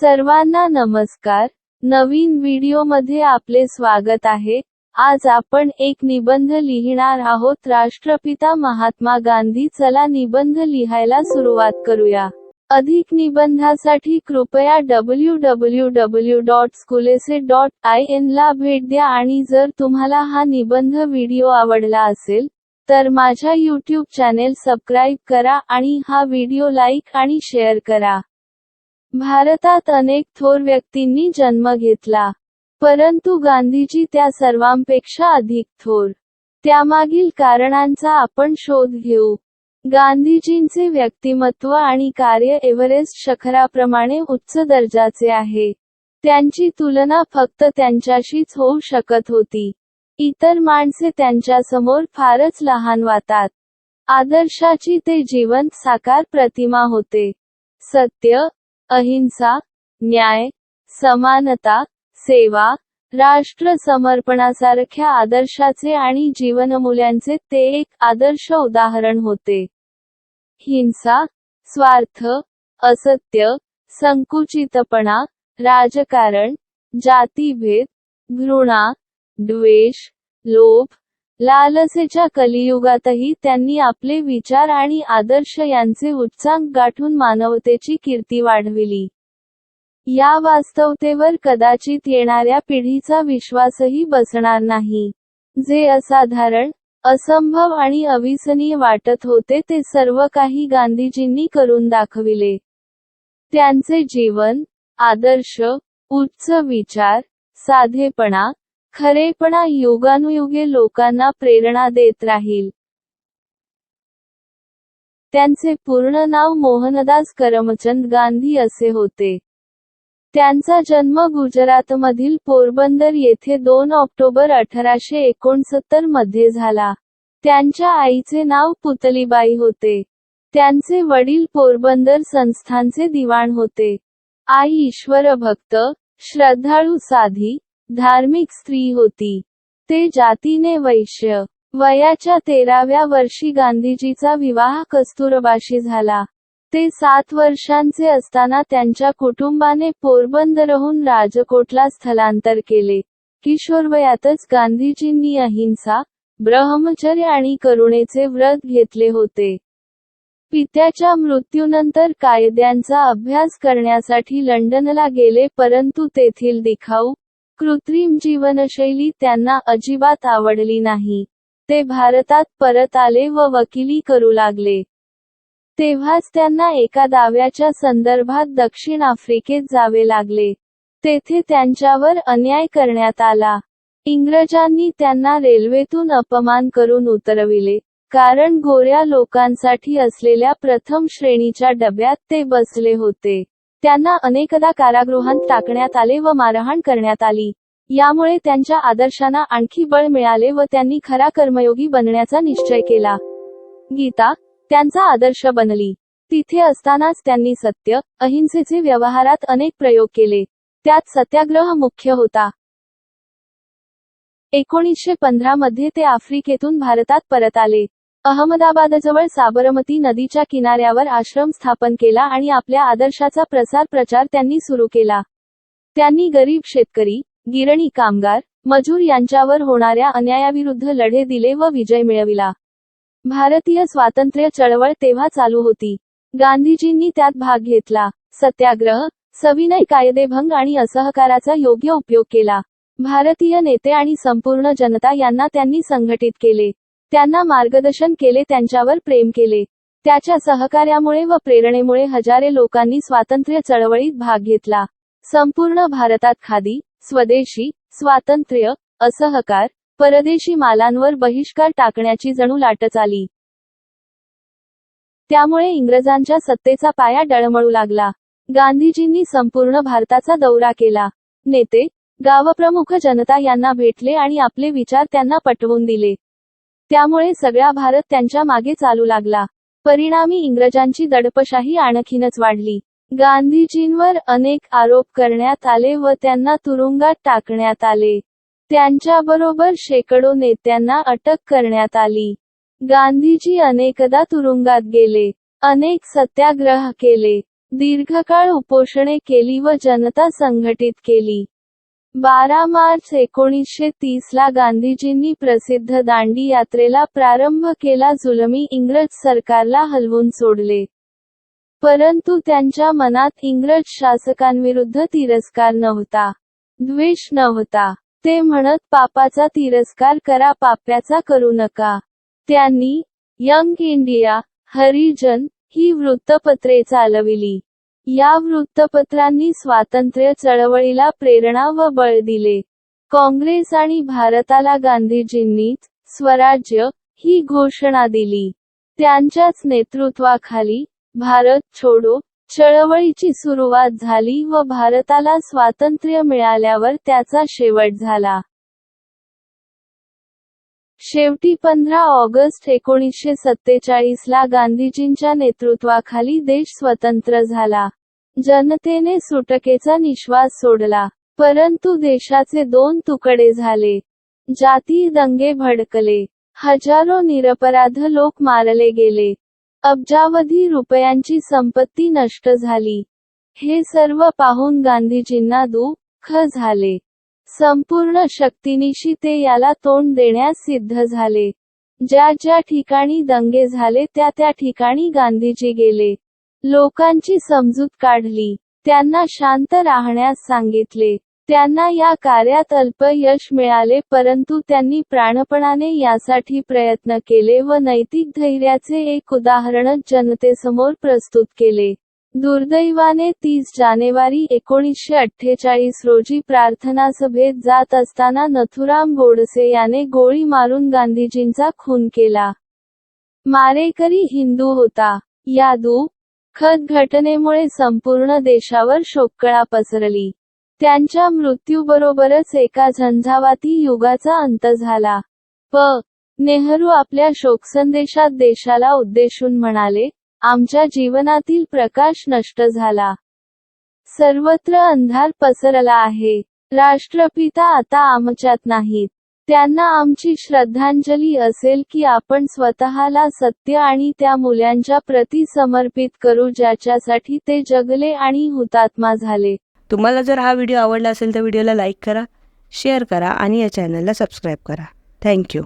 सर्वांना नमस्कार. नवीन व्हिडिओमध्ये आपले स्वागत आहे. आज आपण एक निबंध लिहिणार आहोत. राष्ट्रपिता महात्मा गांधी चला निबंध लिहायला सुरुवात करूया. अधिक निबंधासाठी कृपया W W W dot schoolese dot I N ला भेट द्या आणि जर तुम्हाला हा निबंध व्हिडिओ आवडला असेल तर माझ्या यूट्यूब चॅनेल सबस्क्राईब करा आणि हा व्हिडिओ लाईक आणि शेअर करा. भारतात अनेक थोर व्यक्तींनी जन्म घेतला परंतु गांधीजी त्या सर्वांपेक्षा अधिक थोर. त्यामागील कारणांचा आपण शोध घेऊ. गांधीजींचे व्यक्तिमत्व आणि कार्य एव्हरेस्ट शखराप्रमाणे उच्च दर्जाचे आहे. त्यांची तुलना फक्त त्यांच्याशीच होऊ शकत होती. इतर माणसे त्यांच्यासमोर फारच लहान वातात. आदर्शाची ते जिवंत साकार प्रतिमा होते. सत्य अहिंसा न्याय समानता सेवा राष्ट्र समर्पणासारख्या आदर्शाचे आणि जीवनमूल्यांचे ते एक आदर्श उदाहरण होते. हिंसा स्वार्थ असत्य संकुचितपणा राजकारण जातीभेद घृणा द्वेष लोभ लालसेच्या कलियुगातही त्यांनी आपले विचार आणि आदर्श यांचे उच्चांक गाठून मानवतेची कीर्ती वाढविली. या वास्तवतेवर कदाचित येणाऱ्या पिढीचा विश्वासही बसणार नाही. जे असाधारण असंभव आणि अविसनीय वाटत होते ते सर्व काही गांधीजींनी करून दाखविले. त्यांचे जीवन आदर्श उच्च विचार साधेपणा खरेपणा युगानुयुगे लोकांना प्रेरणा देत राहील. त्यांचे पूर्ण नाव मोहनदास करमचंद गांधी असे होते. त्यांचा जन्म गुजरातमधील पोरबंदर येथे दोन ऑक्टोबर अठराशे एकोणसत्तरमध्ये झाला. त्यांच्या आईचे नाव पुतलीबाई होते. त्यांचे वडील पोरबंदर संस्थानचे दिवाण होते. आई ईश्वर भक्त श्रद्धाळू साधी धार्मिक स्त्री होती. ते जातीने वैश्य. वयाच्या तेराव्या वर्षी गांधीजीचा विवाह कस्तुरबाशी झाला. ते सात वर्षांचे असताना त्यांच्या कुटुंबाने पोरबंदरहून राजकोटला स्थलांतर केले. किशोरवयातच गांधीजींनी अहिंसा ब्रह्मचर्य आणि करुणेचे व्रत घेतले होते. पित्याच्या मृत्यूनंतर कायद्यांचा अभ्यास करण्यासाठी लंडनला गेले परंतु तेथील दिखाऊ कृत्रिम जीवनशैली त्यांना अजिबात आवडली नाही. ते भारतात परत आले व वकिली करू लागले. तेव्हाच त्यांना एका दाव्याच्या संदर्भात दक्षिण आफ्रिकेत जावे लागले. तेथे त्यांच्यावर अन्याय करण्यात आला. इंग्रजांनी त्यांना रेल्वेतून अपमान करून उतरविले कारण गोऱ्या लोकांसाठी असलेल्या प्रथम श्रेणीच्या डब्यात ते बसले होते. त्यांना अनेकदा कारागृहात टाकण्यात आले व मारहाण करण्यात आली. यामुळे त्यांच्या आदर्शांना आणखी बळ मिळाले व त्यांनी खरा कर्मयोगी बनण्याचा निश्चय केला. गीता त्यांचा आदर्श बनली. तिथे असतानाच त्यांनी सत्य अहिंसेचे व्यवहारात अनेक प्रयोग केले. त्यात सत्याग्रह मुख्य होता. एकोणीसशे पंधरा मध्ये ते आफ्रिकेतून भारतात परत आले. अहमदाबादजवळ साबरमती नदीच्या किनाऱ्यावर आश्रम स्थापन केला आणि आपल्या आदर्शाचा प्रसार प्रचार त्यांनी सुरू केला. त्यांनी गरीब शेतकरी गिरणी कामगार मजूर यांच्यावर होणाऱ्या अन्यायाविरुद्ध लढे दिले व विजय मिळविला. भारतीय स्वातंत्र्य चळवळ तेव्हा चालू होती. गांधीजींनी त्यात भाग घेतला. सत्याग्रह सविनय कायदेभंग आणि असहकाराचा योग्य उपयोग केला. भारतीय नेते आणि संपूर्ण जनता यांना त्यांनी संघटित केले. त्यांना मार्गदर्शन केले त्यांच्यावर प्रेम केले. त्याच्या सहकार्यामुळे व प्रेरणेमुळे हजारे लोकांनी स्वातंत्र्य चळवळीत भाग घेतला. संपूर्ण भारतात खादी स्वदेशी स्वातंत्र्य असहकार परदेशी मालांवर बहिष्कार टाकण्याची जणू लाटच आली. त्यामुळे इंग्रजांच्या सत्तेचा पाया डळमळू लागला. गांधीजींनी संपूर्ण भारताचा दौरा केला. नेते गावप्रमुख जनता यांना भेटले आणि आपले विचार त्यांना पटवून दिले. त्यामुळे सगळा भारत त्यांच्या मागे चालू लागला. परिणामी इंग्रजांची दडपशाही आणखीनच वाढली. गांधीजींवर अनेक आरोप करण्यात आले व त्यांना तुरुंगात टाकण्यात आले. त्यांच्याबरोबर शेकडो नेत्यांना अटक करण्यात आली. गांधीजी अनेकदा तुरुंगात गेले. अनेक सत्याग्रह केले. दीर्घकाळ उपोषणे केली व जनता संघटित केली. बारा मार्च एकोणीसशे तीस ला गांधीजींनी प्रसिद्ध दांडी यात्रेला प्रारंभ केला जुलमी इंग्रज सरकारला हलवून सोडले. परंतु त्यांच्या मनात इंग्रज शासकांविरुद्ध तिरस्कार नव्हता. द्वेष नव्हता. ते म्हणत पापाचा तिरस्कार करा पाप्याचा करू नका. त्यांनी यंग इंडिया हरिजन ही वृत्तपत्रे चालविली. या वृत्तपत्रांनी स्वातंत्र्य चळवळीला प्रेरणा व बळ दिले. काँग्रेस आणि भारताला गांधीजींनीच स्वराज्य ही घोषणा दिली. त्यांच्याच नेतृत्वाखाली भारत छोडो चळवळीची सुरुवात झाली व भारताला स्वातंत्र्य मिळाल्यावर त्याचा शेवट झाला. शेवटी पंधरा ऑगस्ट एकोणीसशे सत्तेचाळीस ला गांधीजींच्या नेतृत्वाखाली देश स्वतंत्र झाला. जनतेने सुटकेचा निश्वास सोडला परंतु देशाचे दोन तुकडे झाले. जाती दंगे भडकले. हजारो निरपराध लोक मारले गेले. अब्जावधी रुपयांची संपत्ती नष्ट झाली. हे सर्व पाहून गांधीजींना दुःख झाले. संपूर्ण शक्तीनिशी ते याला तोंड देण्यास सिद्ध झाले. ज्या ज्या ठिकाणी दंगे झाले त्या त्या ठिकाणी गांधीजी गेले. लोकांची समजूत काढली. त्यांना शांत राहण्यास सांगितले. त्यांना या कार्यात अल्प यश मिळाले परंतु त्यांनी प्राणपणाने यासाठी प्रयत्न केले व नैतिक धैर्याचे एक उदाहरणच जनतेसमोर प्रस्तुत केले. दुर्दैवाने तीस जानेवारी एकोणीसशे अठ्ठेचाळीस रोजी प्रार्थना सभेत जात असताना नथुराम गोडसे याने गोळी मारून गांधीजींचा खून केला. मारेकरी हिंदू होता. यादू खत घटनेमुळे संपूर्ण देशावर शोककळा पसरली. त्यांच्या मृत्यूबरोबरच एका झंझावाती युगाचा अंत झाला. प. नेहरू आपल्या शोकसंदेशात देशाला उद्देशून म्हणाले आमच्या जीवनातील प्रकाश नष्ट झाला. सर्वत्र अंधार पसरला आहे. राष्ट्रपिता आता आमच्यात नाहीत. त्यांना आमची श्रद्धांजली असेल की आपण स्वतःला सत्य आणि त्या मुलांच्या प्रती समर्पित करू ज्याच्यासाठी ते जगले आणि हुतात्मा झाले. तुम्हाला जर हा व्हिडिओ आवडला असेल तर व्हिडिओला लाईक करा शेअर करा आणि या चॅनलला सबस्क्राईब करा. थँक्यू.